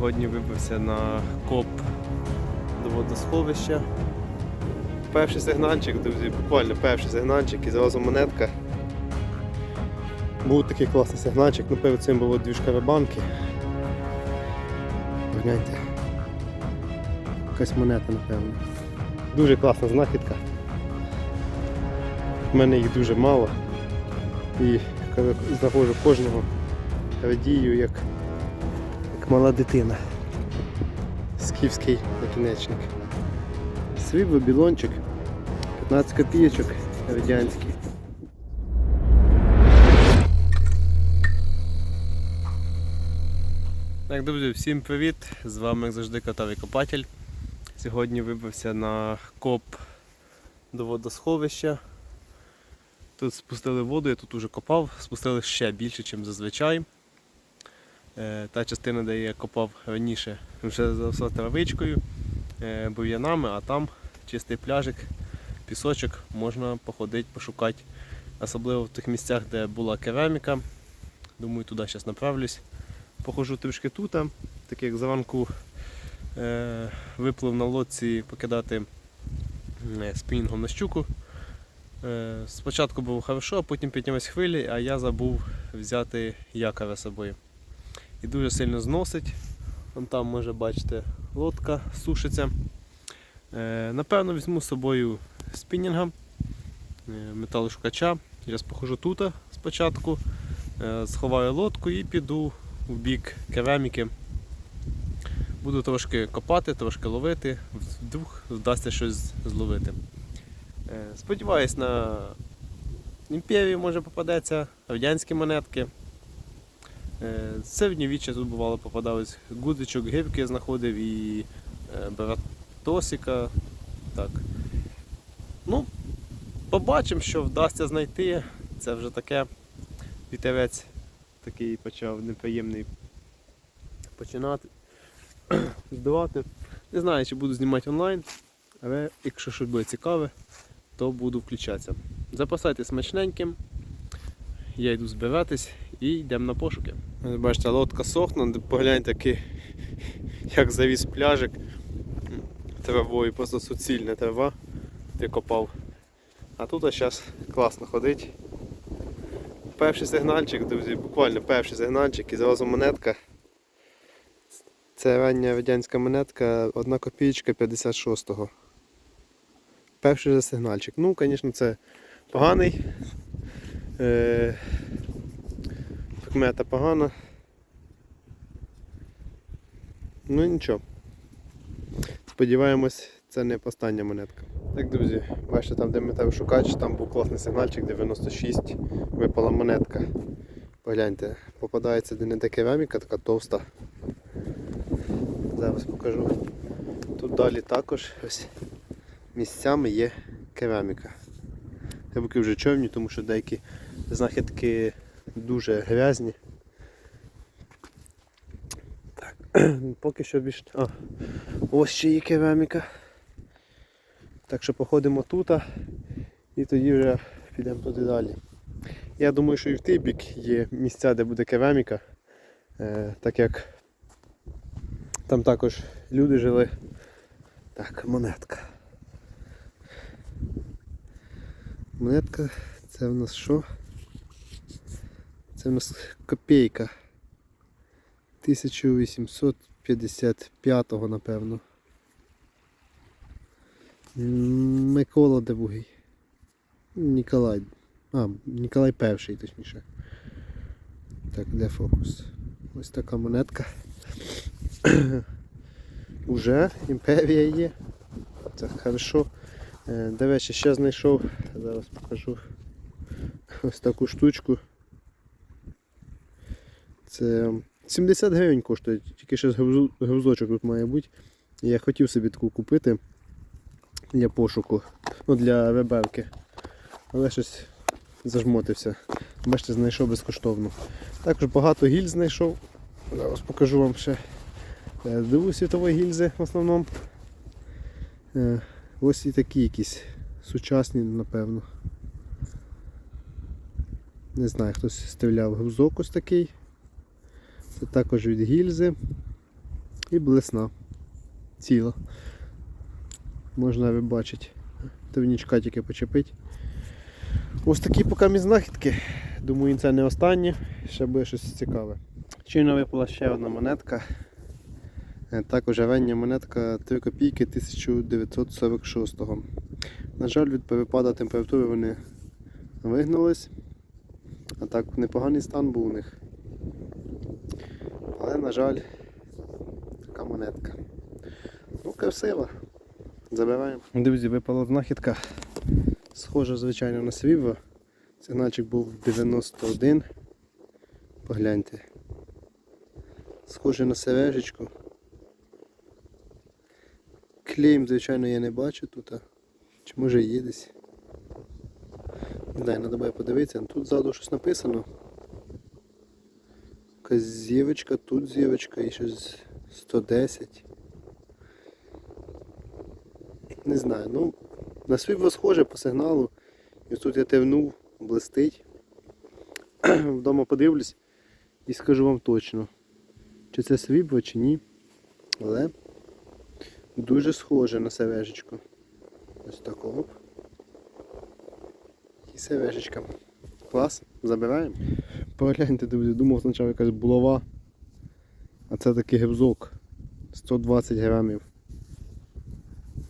Сьогодні вибився на коп до водосховища. Перший сигнальчик, друзі, буквально перший сигнальчик і зразу монетка. Був такий класний сигнальчик, ну перед цим було дві шкари банки. Погляньте. Якась монета, напевно. Дуже класна знахідка. У мене їх дуже мало. І знаходжу кожного, радію як, як мала дитина. Скіфський накінечник. Срібло, білончик, 15 копійочок радянський. Так, друзі, всім привіт! З вами як завжди Котовий Копатель. Сьогодні вибився на коп до водосховища. Тут спустили воду, я тут уже копав, спустили ще більше, ніж зазвичай. Е, Та частина, де я копав раніше, вже заросла травичкою, е, бур'янами, а там чистий пляжик, пісочок, можна походити, пошукати. Особливо в тих місцях, де була кераміка. Думаю, туди зараз направлюсь. Похожу трішки тут, так як зранку е, виплив на лодці покидати спінінгом на щуку. Спочатку було хорошо, а потім піднялись хвилі, а я забув взяти якора з собою. І дуже сильно зносить. Вон там може бачите, лодка сушиться. Е, напевно, візьму з собою спінінга, е, металошукача. Зараз похожу тут спочатку, е, сховаю лодку і піду в бік кераміки. Буду трошки копати, трошки ловити, вдруг вдасться щось зловити. Сподіваюсь, на імперію може попадеться, радянські монетки. Е, Середньовіччя тут бувало попадались гудзичок, гирки знаходив і е, баратосика. Так. Ну, побачимо, що вдасться знайти. Це вже таке вітерець такий почав неприємний починати здавати. Не знаю, чи буду знімати онлайн, але якщо щось буде цікаве, то буду включатися. Запасайтесь смачненьким, я йду збиратись і йдемо на пошуки. Бачите, лодка сохне, погляньте, який, як завіз пляжик травою, просто суцільна трава, де копав. А тут зараз класно ходить. Перший сигнальчик, друзі, буквально перший сигнальчик і зразу монетка. Це рання радянська монетка, 1 копійка 56-го. Перший же сигнальчик. Ну, звісно, це поганий. Прикмета погана. Ну нічого. Сподіваємось, це не остання монетка. Так, друзі, бачите, там де металошукач, там був класний сигнальчик 96, випала монетка. Погляньте, попадається де не де кераміка, така товста. Зараз покажу. Тут далі також ось місцями є кераміка. Рибки вже чорні, тому що деякі знахідки дуже грязні. Так, поки що більш... А, ось ще є кераміка. Так що походимо тут і тоді вже підемо туди далі. Я думаю, що і в той бік є місця, де буде кераміка, е, так як там також люди жили. Так, монетка. Монетка це в нас що? Це в нас копійка 1855-го, напевно. Микола Другий. Ніколай. А, Ніколай перший, точніше. Так, де фокус? Ось така монетка. Уже імперія є. Це хорошо. Е, До речі, ще знайшов, зараз покажу ось таку штучку. Це 70 гривень коштує, тільки ще грузочок тут має бути. Я хотів собі таку купити для пошуку, ну для рибалки. Але щось зажмотився. Бачите, знайшов безкоштовно. Також багато гільз знайшов. Зараз покажу вам ще е, другої світової гільзи в основному. Е, Ось і такі якісь сучасні, напевно. Не знаю, хтось стріляв грузок ось такий. Це також від гільзи. І блесна. Ціла. Можна навіть бачити. Тивнічка тільки почепить. Ось такі поки мі знахідки. Думаю, це не останнє, ще буде щось цікаве. Щойно випала ще одна монетка. Е, Також авення монетка 3 копійки 1946-го. На жаль, від перепаду температури вони вигнулись. А так непоганий стан був у них. Але, на жаль, така монетка. Ну, красива. Забираємо. Друзі, випала знахідка. Схоже, звичайно, на свіво. Сигнальчик був 91. Погляньте. Схоже на сережечку. Клейм, звичайно, я не бачу тут. а Чи може є десь? Не знаю, треба подивитися. Тут ззаду щось написано. Якась зірочка, тут зірочка і щось 110. Не знаю, ну на світло схоже по сигналу. І тут я тевнув, блистить. Вдома подивлюсь і скажу вам точно, чи це світло, чи ні. Але дуже схоже на сережечку. Ось так оп. І сережечка. Клас, забираємо. Погляньте, друзі, думав спочатку якась булава. А це такий грибзок. 120 грамів.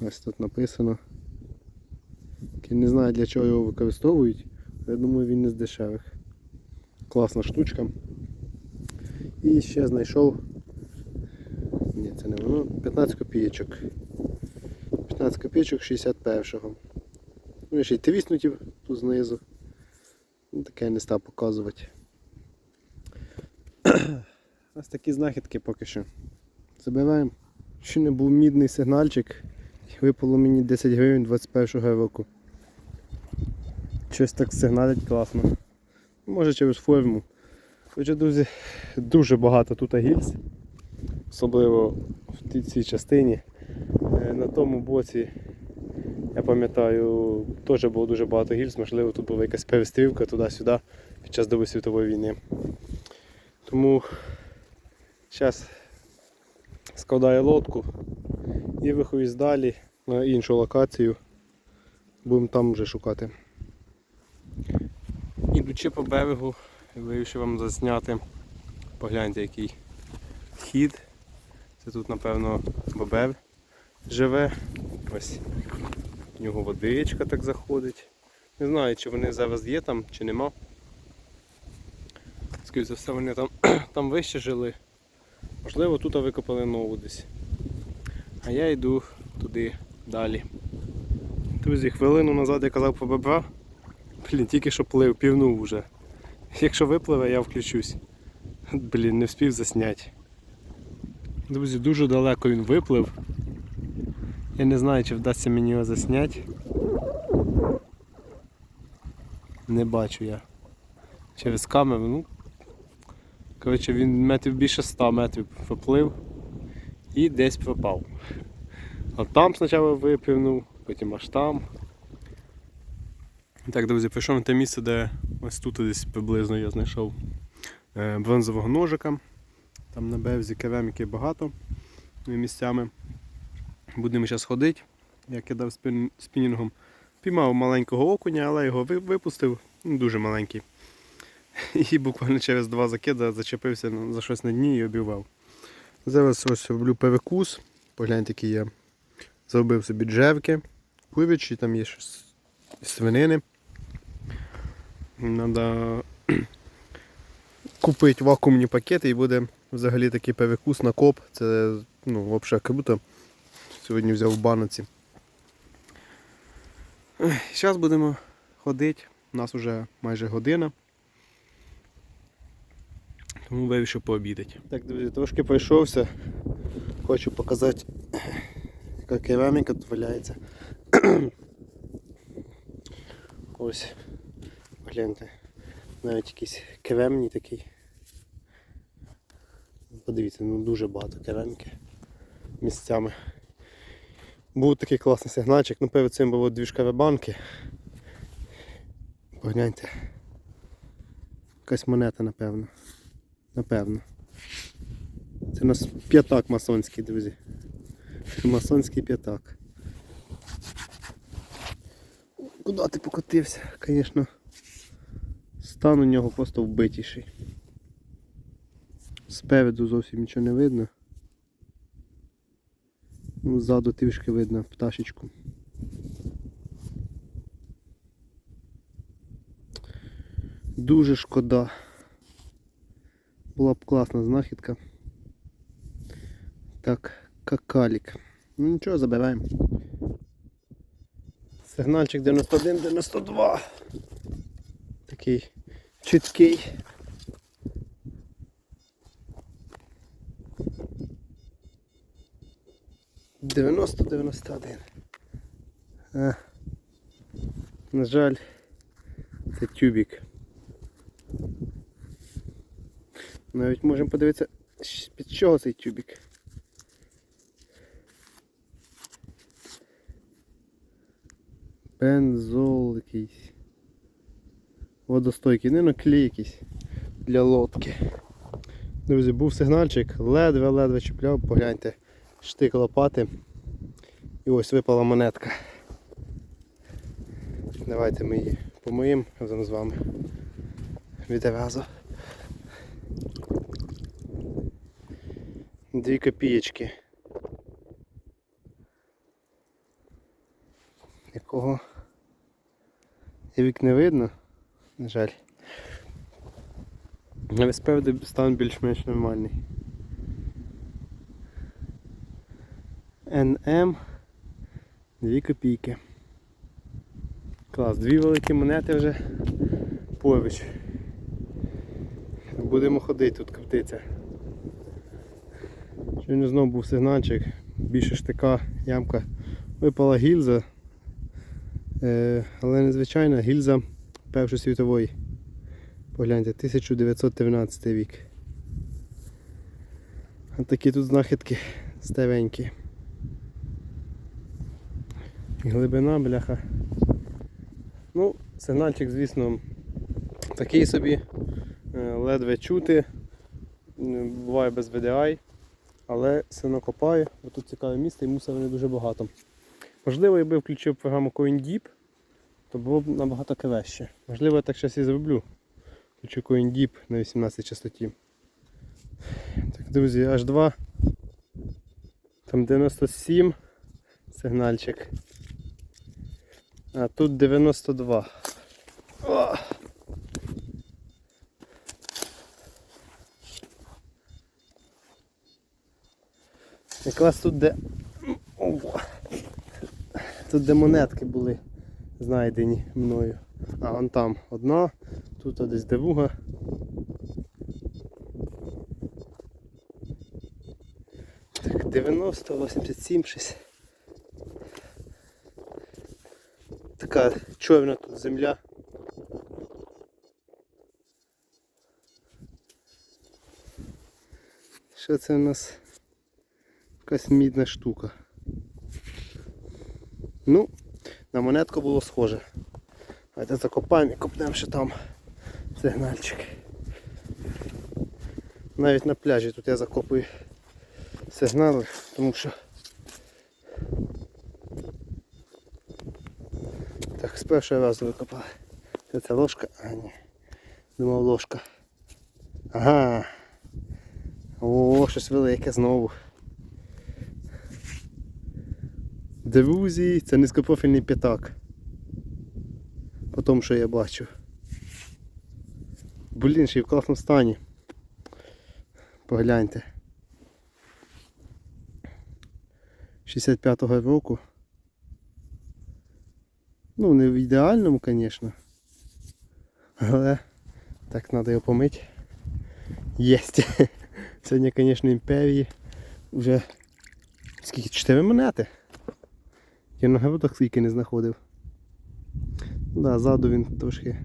Ось тут написано. Я не знаю для чого його використовують, але я думаю він не з дешевих. Класна штучка. І ще знайшов. Ні, це не воно. 15 копійочок. 15 копійочок 61-го. Ну і ще й тріснуті тут знизу. Ну, таке не став показувати. Ось такі знахідки поки що. Забираємо. Ще не був мідний сигнальчик. Випало мені 10 гривень 21-го року. Щось так сигналить класно. Може через форму. Хоча, друзі, дуже багато тут гільз. Особливо в цій частині. Е, На тому боці, я пам'ятаю, теж було дуже багато гільз, можливо, тут була якась перестрілка туди-сюди під час Другої світової війни. Тому зараз складаю лодку і виходжу далі на іншу локацію. Будемо там вже шукати. Ідучи по берегу, вирішив вам засняти. Погляньте, який вхід. Це тут, напевно, бобер живе. Ось в нього водичка так заходить. Не знаю, чи вони зараз є там, чи нема. Скоріше за все, вони там, там вище жили. Можливо, тут викопали нову десь. А я йду туди далі. Друзі, хвилину назад я казав бобра. Блін, тільки що плив, півнув вже. Якщо випливе, я включусь. Блін, не встиг засняти. Друзі, дуже далеко він виплив. Я не знаю, чи вдасться мені його засняти. Не бачу я. Через камеру, ну. Коротше, він метрів більше 100 метрів поплив і десь пропав. От там спочатку випливнув, потім аж там. Так, друзі, прийшов на те місце, де ось тут десь приблизно я знайшов е, бронзового ножика. Там на березі кераміки багато місцями. Будемо зараз ходити. Я кидав спін... спінінгом. Піймав маленького окуня, але його випустив, ну, дуже маленький. І буквально через два закида зачепився за щось на дні і обірвав. Зараз ось роблю перекус. Погляньте, який я зробив собі джерки. Курячі, там є щось свинини. Треба купити вакуумні пакети і буде взагалі такий перекус на коп. Це ну, взагалі круто. Сьогодні взяв в баноці. Зараз будемо ходити. У нас вже майже година. Тому вирішив пообідати. Так, друзі, трошки пройшовся. Хочу показати, яка кераміка тут валяється. Ось. Гляньте. Навіть якийсь кремній такий. Подивіться, ну дуже багато кераміки місцями. Був такий класний сигнальчик, ну перед цим було дві шкари банки. Погляньте. Якась монета, напевно. Напевно. Це у нас п'ятак масонський, друзі. Масонський п'ятак. Куди ти покотився? Звісно, стан у нього просто вбитіший. Спереду зовсім нічого не видно. Ну, ззаду трішки видно пташечку. Дуже шкода. Була б класна знахідка. Так, какалік. Ну нічого, забираємо. Сигнальчик 91-92. Такий чіткий. Дев'яносто дев'яносто один. А, на жаль, це тюбік. Навіть можемо подивитися, під чого цей тюбік. Бензол якийсь. Водостойкий, не ну, клей якийсь для лодки. Друзі, був сигнальчик, ледве-ледве чіпляв, погляньте, штик лопати. І ось випала монетка. Давайте ми її помоїмо разом з вами. Від. 2 копієчки. Якого і вік не видно, на жаль. На весь справді стан більш-менш нормальний. НМ 2 копійки. Клас, дві великі монети вже поруч. Будемо ходити тут коптиться. Сьогодні знову був сигнальчик, більше штика, ямка. Випала гільза, е, але незвичайна гільза Першої світової. Погляньте, 1913 рік. Ось такі тут знахідки старенькі. Глибина, бляха. Ну, сигнальчик, звісно, такий собі, е, ледве чути, буває без VDI, але сильно копає, бо тут цікаве місце і мусора не дуже багато. Можливо, якби включив програму CoinDeep, то було б набагато краще. Можливо, я так щось і зроблю. Включу CoinDeep на 18 частоті. Так, друзі, H2. Там 97 сигнальчик. А тут 92. О! Якраз тут де. Ого. Тут де монетки були знайдені мною. А вон там одна, тут десь друга. Так, 90, 87, щось. Така чорна тут земля. Що це у нас? Якась мідна штука. Ну, на монетку було схоже. Давайте закопаємо і копнемо ще там сигнальчик. Навіть на пляжі тут я закопую сигнали, тому що так, з першого разу викопали. Це ця ложка? А ні. Думав ложка. Ага. О, щось велике знову. Друзі, це низькопрофільний п'ятак. По тому, що я бачу. Блін, ще й в класному стані. Погляньте. 65-го року. Ну, не в ідеальному, звісно. Але так треба його помити. Єсть. Сьогодні, звісно, імперії. Вже скільки? 4 монети. Я на городах скільки не знаходив. Да, ззаду він трошки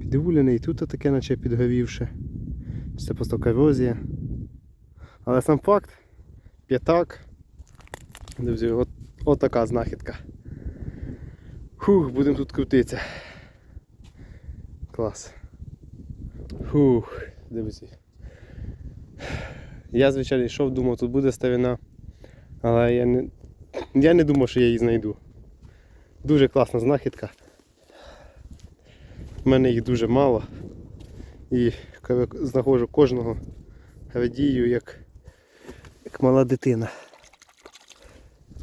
підгуляний, тут таке наче підгорівше. Це просто корозія. Але сам факт, п'ятак. Друзі, от, от така знахідка. Фух, будемо тут крутитися. Клас. Фух, друзі. Я, звичайно, йшов, думав, тут буде ставина. Але я не, я не думав, що я її знайду. Дуже класна знахідка. У мене їх дуже мало. І знаходжу кожного радію, як, як мала дитина.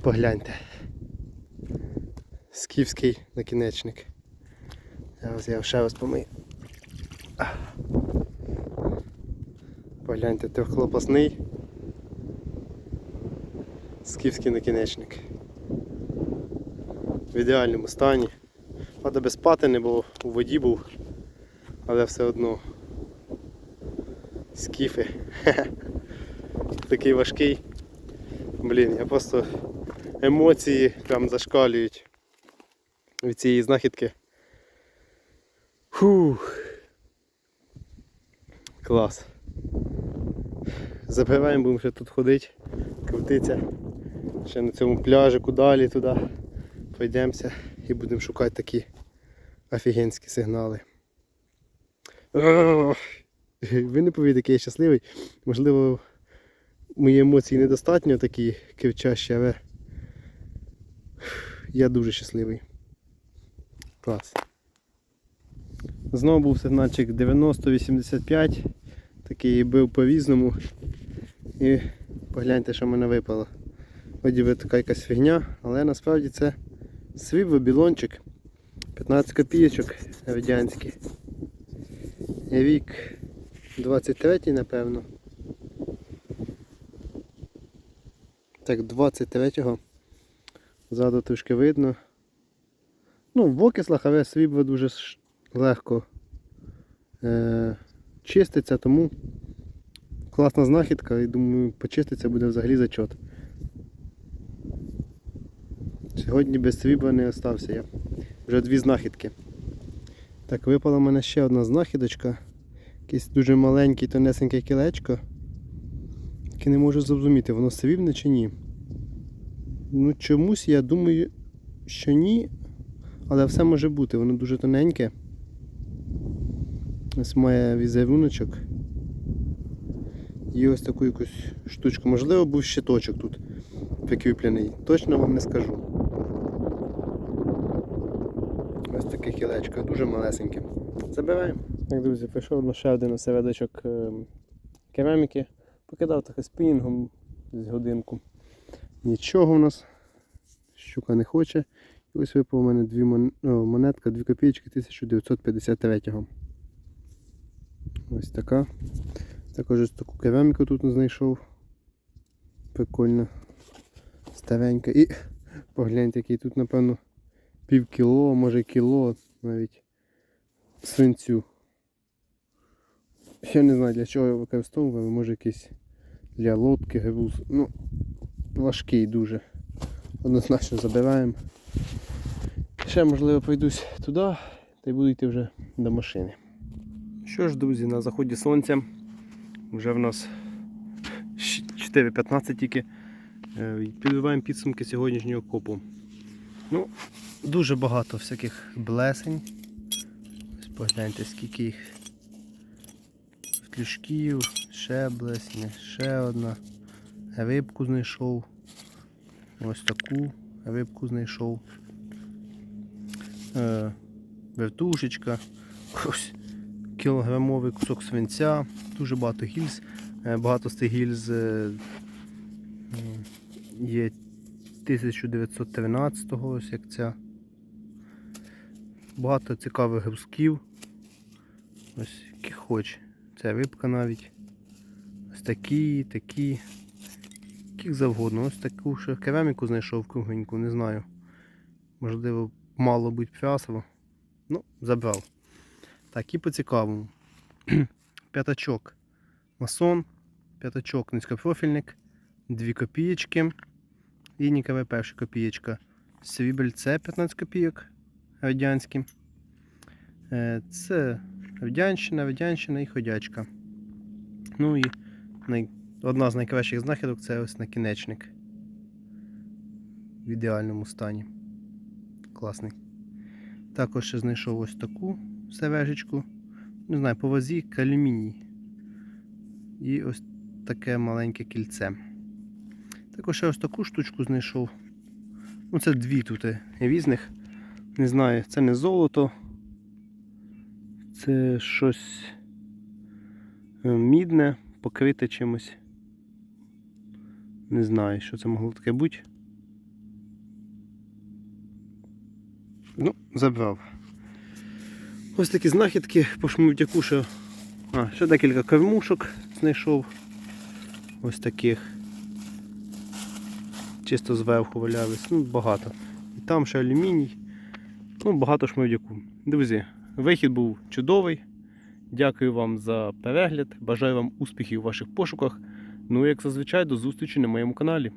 Погляньте. Скіфський накінечник. Зараз я ще раз помию. Погляньте, трьохлопасний. Скіфський накінечник. В ідеальному стані. Правда без патини, бо у воді був, але все одно. Скіфи. Такий важкий. Блін, я просто емоції прям зашкалюють від цієї знахідки. Фух. Клас. Забираємо, будемо ще тут ходити, крутитися. Ще на цьому пляжику далі туди. Пройдемося і будемо шукати такі офігенські сигнали. Ох, Ви не повірите, який я щасливий. Можливо, мої емоції недостатньо такі кивчащі, але я дуже щасливий. Клас. Знову був сигнальчик 90-85. Такий бив по-різному. І погляньте, що в мене випало. Вроді би така якась фігня, але насправді це срібло білончик. 15 копійочок радянський. Рік 23 напевно. Так, 23-го. Ззаду трішки видно. Ну, в окислах, але срібло дуже легко е- чиститься, тому класна знахідка і думаю, почиститься буде взагалі зачот. Сьогодні без срібла не остався я. Вже дві знахідки. Так, випала в мене ще одна знахідочка. Якесь дуже маленьке тонесеньке кілечко. Яке не можу зрозуміти, воно срібне чи ні. Ну чомусь я думаю, що ні. Але все може бути, воно дуже тоненьке. Ось має візеруночок. І ось таку якусь штучку. Можливо, був щиточок тут прикріплений. Точно вам не скажу. Ось таке кілечко, дуже малесеньке. Забираємо. Так, друзі, прийшов на ще один осередочок е, кераміки. Покидав трохи спінінгом з годинку. Нічого у нас. Щука не хоче. І ось випав у мене дві монетка, 2 копійки 1953-го. Ось така. Також ось таку кераміку тут знайшов. Прикольно. Старенька. І погляньте, який тут, напевно, пів кіло, може кіло навіть свинцю. Я не знаю для чого його використовував, може якийсь для лодки, груз. Ну, важкий дуже. Однозначно забираємо. Ще, можливо, пройдусь туди та й буду йти вже до машини. Що ж, друзі, на заході сонця вже в нас 4.15 тільки. Е, Підбиваємо підсумки сьогоднішнього копу. Ну, дуже багато всяких блесень. Ось погляньте, скільки їх флюшків, ще блесня, ще одна. Рибку знайшов. Ось таку рибку знайшов. Е, вертушечка. Ось кілограмовий кусок свинця, дуже багато гільз. Е, Багато з тих гільз е, є 1913-го, ось як ця. Багато цікавих грузків. Ось які хоч. Це рибка навіть. Ось такі, такі. Яких завгодно. Ось таку ще кераміку знайшов кругленьку, не знаю. Можливо, мало бути п'ясово. Ну, забрав. Так, і по цікавому. П'ятачок. Масон, п'ятачок низькопрофільник, 2 копієчки і нікове перша копієчка. Срібельце 15 копійок радянські. Е, Це Радянщина, Радянщина і ходячка. Ну і одна з найкращих знахідок це ось накінечник. В ідеальному стані. Класний. Також ще знайшов ось таку сережечку. Не знаю, по вазі алюміній. І ось таке маленьке кільце. Також ще ось таку штучку знайшов. Ну, це дві тут е, різних. Не знаю, це не золото. Це щось е, мідне, покрите чимось. Не знаю, що це могло таке бути. Ну, забрав. Ось такі знахідки по шмутяку, що. А, ще декілька кормушок знайшов. Ось таких. Чисто зверху валялись. Ну, багато. І там ще алюміній. Ну, багато шмовдяку. Друзі, вихід був чудовий. Дякую вам за перегляд. Бажаю вам успіхів у ваших пошуках. Ну і як зазвичай, до зустрічі на моєму каналі.